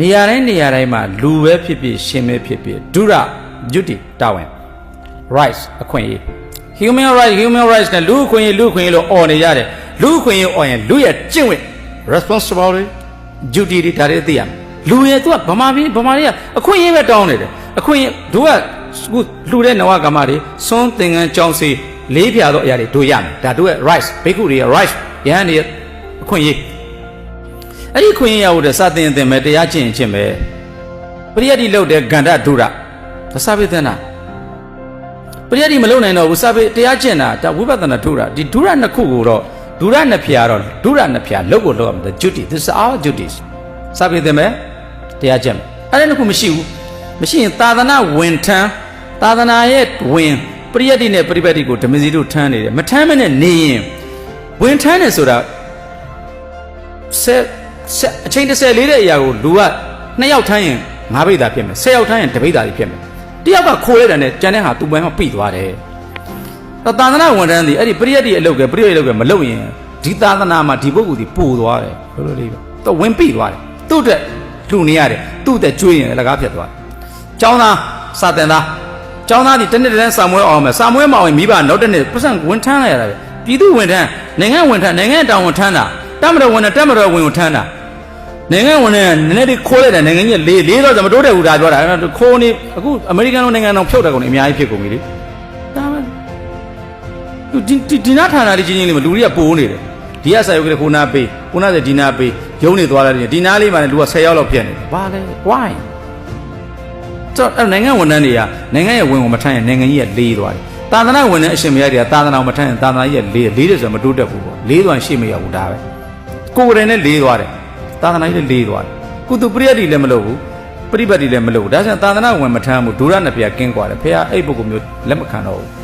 နေရာတိုင်းနေရာတိုင်းမှာလူပဲဖြစ်ဖြစ်ရှင်ပဲဖြစ်ဖြစ်ဒုရ duty တာဝန် rights အခွင့်အရေး human rights human rights နဲ့လူအခွင့်အရေးလူအခွင့်အရေးလို့អော်နေရတယ်လူအခွင့်အရေးអော်ရင်လူရဲ့ကျင့်ဝတ် responsibility duty တွေဒါတွေသိရမယ်လူရဲ့သူကဗမာပြည်ဗမာတွေကအခွင့်အရေးပဲတောင်းနေတယ်အခွင့်အရေးတို့ကအခုလှူတဲ့နဝကမတွေစွန်းသင်္ကန်းကြောင်းစီလေးဖြာသောအရာတွေတို့ရမယ်ဒါတို့ရဲ့ rights ဘိက္ခုတွေရဲ့ rights ယဟန်တွေရဲ့အခွင့်အရေး အဲ့ဒီအခွင့်အရေးရဖို့တဲ့စတင်သင်မယ်တရားကျင့်ရင်ကျင့်မယ်ပရိယတ်တိလုပ်တဲ့ဂန္ဓဒုရသစာပိသနာပရိယတ်ဒီမလုံနိုင်တော့ဘူးစာပေတရားကျင့်တာဒါဝိပဿနာထုတာဒီဒုရနှစ်ခုကိုတော့ဒုရနှစ်ဖြာတော့ဒုရနှစ်ဖြာလောက်ကိုလောက်ရမယ် duty this is our duties စာပေသင်မယ်တရားကျင့်မယ်အဲ့ဒါနှစ်ခုမရှိဘူးမရှိရင်သာသနာဝင်ထမ်းသာသနာရဲ့ဝင်ပရိယတ်ဒီနဲ့ပရိပတ်ဒီကိုဓမ္မစီတို့ထမ်းနေတယ်မထမ်းမနဲ့နေရင်ဝင်ထမ်းတယ်ဆိုတာဆက်ဆက် အချိန်30လေးတဲ့အရာကိုလူကနှစ်ယောက်ထမ်းရင်ငါးပိသာဖြစ်မယ်10ယောက်ထမ်းရင်တပိသာဖြစ်မယ်တယောက်ကခိုးလိုက်တယ်နဲ့ကျန်တဲ့ဟာသူ့ဘက်မှာပြိသွားတယ်တော့သာသနာဝန်ထမ်းသည်အဲ့ဒီပရိယတ်ဒီအလုပ်ကပရိယတ်အလုပ်ကမလုပ်ရင်ဒီသာသနာမှာဒီပုဂ္ဂိုလ်ဒီပို့သွားတယ်လိုလိုလေးပဲတော့ဝင်ပြိသွားတယ်သူ့အတွက်လှူနေရတယ်သူ့အတွက်ကျွေးရင်အလကားဖြစ်သွားတယ်ကျောင်းသားစာတင်သားကျောင်းသားဒီတစ်နှစ်တစ်တန်းစာမွေးအောင်မယ်စာမွေးမအောင်ရင်မိဘနောက်တစ်နှစ်ပတ်စံဝန်ထမ်းလိုက်ရတာပဲပြည်သူဝန်ထမ်းနိုင်ငံဝန်ထမ်းနိုင်ငံတောင်ဝန်ထမ်းတာ တမတော်ဝန်နဲ့တမတော်ဝင်ဝန်ထမ်းတာနိုင်ငံဝင်နဲ့နည်းနည်းလေးခိုးလိုက်တယ်နိုင်ငံကြီးလေးလေးတော့မတိုးတဲ့ဘူးဒါပြောတာခိုးနေအခုအမေရိကန်လိုနိုင်ငံတော်ဖြုတ်တယ်ကုန်နေအများကြီးဖြစ်ကုန်ပြီလေဒါပဲသူဒီဒီဒီနာဌာနလေးချင်းချင်းလေးမှာလူတွေကပိုးနေတယ်ဒီကဆိုင်ရုပ်ကလေးခိုးနာပေးခိုးနာတဲ့ဒီနာပေးရုံးနေသွားတယ်ဒီနာလေးမှာလည်းလူက10ယောက်လောက်ပြည့်နေတယ်ဘာလဲ why တော့အဲ့နိုင်ငံဝန်ထမ်းတွေကနိုင်ငံရဲ့ဝင်ကိုမထမ်းရင်နိုင်ငံကြီးကလေးသွားတယ်သာသနာဝန်ထမ်းအရှင်မရတွေကသာသနာကိုမထမ်းရင်သာသနာကြီးကလေးလေးတယ်ဆိုတော့မတိုးတက်ဘူးပေါ့လေးသွားရင်ရှေ့မရောက်ဘူးဒါပဲ ကိုယ်တိုင်နဲ့လေးသွားတယ်သာသနာကြီးနဲ့လေးသွားတယ်ကုသပရိယတ်တွေလည်းမလုပ်ဘူးပရိပတ်တွေလည်းမလုပ်ဘူးဒါကြောင့်သာသနာဝင်မထမ်းဘူးဒုရနှစ်ပြာကင်းကွာတယ်ဖះအဲ့ပုဂ္ဂိုလ်မျိုးလက်မခံတော့ဘူး